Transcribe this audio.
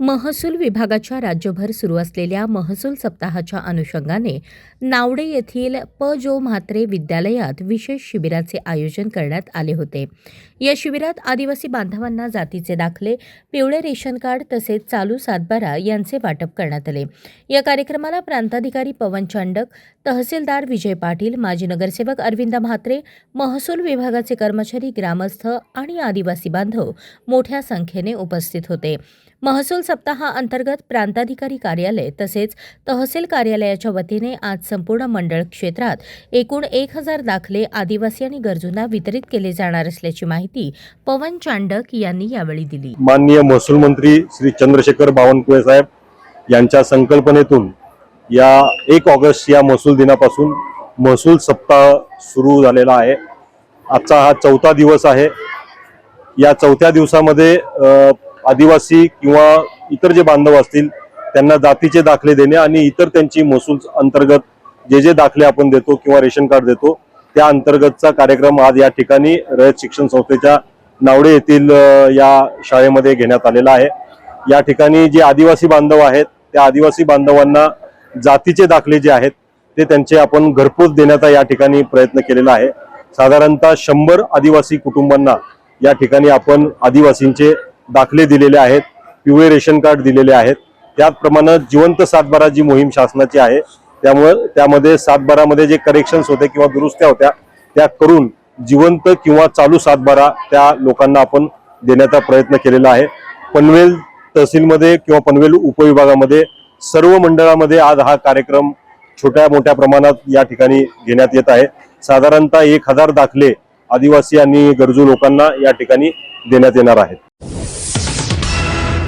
महसूल विभागाच्या राज्यभर सुरू असलेल्या महसूल सप्ताहाच्या अनुषंगाने नावडे येथील प. जो. म्हात्रे विद्यालयात विशेष शिबिराचे आयोजन करण्यात आले होते. या शिबिरात आदिवासी बांधवांना जातीचे दाखले पिवळे रेशन कार्ड तसेच चालू सातबारा यांचे वाटप करण्यात आले. या कार्यक्रमाला प्रांताधिकारी पवन चांडक तहसीलदार विजय पाटील माजी नगरसेवक अरविंद म्हात्रे महसूल विभागाचे कर्मचारी ग्रामस्थ आणि आदिवासी बांधव मोठ्या संख्येने उपस्थित होते. महसूल सप्ताहाअंतर्गत प्रांताधिकारी कार्यालय तसेच तहसील कार्यालयाच्या वतीने आज संपूर्ण मंडळ क्षेत्रात एकूण एक हजार दाखले आदिवासी आणि गरजूंना वितरित केले जाणार असल्याची माहिती पवन चांडक यांनी यावेळी दिली. माननीय महसूल मंत्री श्री चंद्रशेखर बावनकुळे साहेब यांच्या संकल्पनेतून या एक ऑगस्ट या महसूल दिनापासून महसूल सप्ताह सुरू झालेला आहे. आजचा हा चौथा दिवस आहे. या चौथ्या दिवसामध्ये आदिवासी किंवा इतर जे बांधव असतील त्यांना जातीचे दाखले देणे आणि इतर त्यांची महसूल अंतर्गत जे जे दाखले आपण देतो किंवा रेशन कार्ड देतो त्या अंतर्गतचा कार्यक्रम आज या ठिकाणी रयत शिक्षण संस्थेच्या नावडे येथील या शाळेमध्ये घेण्यात आलेला आहे. या ठिकाणी जे आदिवासी बांधव आहेत त्या आदिवासी बांधवांना जातीचे दाखले जे आहेत ते त्यांचे आपण घरपोच देण्याचा या ठिकाणी प्रयत्न केलेला आहे. साधारणतः शंभर आदिवासी कुटुंबांना या ठिकाणी आपण आदिवासींचे दाखले दिलेले आहेत. पिवळे रेशन कार्ड दिलेले आहेत. त्याचप्रमाणे जिवंत सातबारा जी मोहीम शासनाची आहे त्यामुळे त्यामध्ये सातबारामध्ये जे करेक्शन्स होते किंवा दुरुस्त्या होत्या त्या करून जिवंत किंवा चालू सातबारा त्या लोकांना आपण देण्याचा प्रयत्न केलेला आहे. पनवेल तहसीलमध्ये किंवा पनवेल उपविभागामध्ये सर्व मंडळामध्ये आज हा कार्यक्रम छोट्या मोठ्या प्रमाणात या ठिकाणी घेण्यात येत आहे. साधारणतः एक हजार दाखले आदिवासी आणि गरजू लोकांना या ठिकाणी देण्यात येणार आहेत.